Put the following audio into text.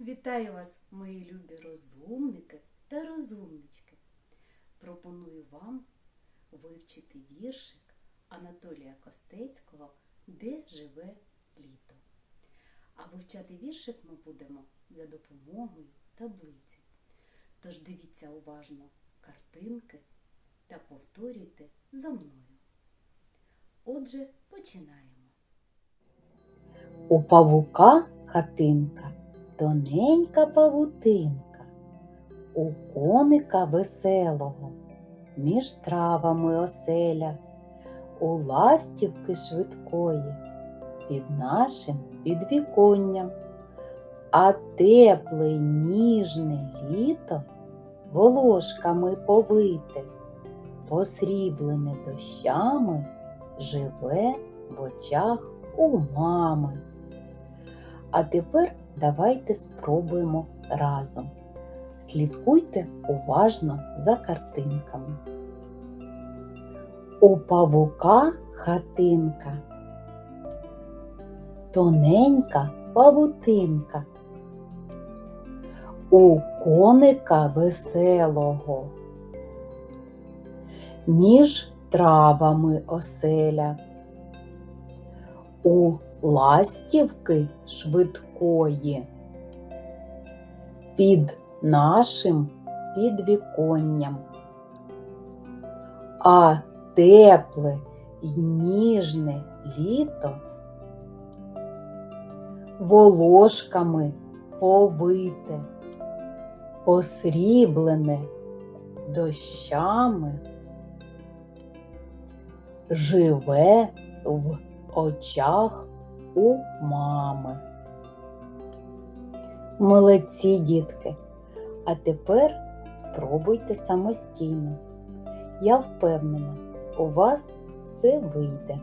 Вітаю вас, мої любі розумники та розумнички. Пропоную вам вивчити віршик Анатолія Костецького Де живе літо. А вивчати віршик ми будемо за допомогою таблиці. Тож дивіться уважно картинки та повторюйте за мною. Отже, починаємо. У павука хатинка, тоненька павутинка, у коника веселого, між травами оселя, у ластівки швидкої, під нашим підвіконням, а тепле ніжне літо волошками повите, посріблене дощами, живе в очах у мами. А тепер давайте спробуємо разом. Слідкуйте уважно за картинками. У павука хатинка, тоненька павутинка, у коника веселого, між травами оселя у ластівки швидкої під нашим підвіконням. А тепле й ніжне літо волошками повите, посріблене дощами, живе в очах у мами. Молодці, дітки! А тепер спробуйте самостійно. Я впевнена, у вас все вийде.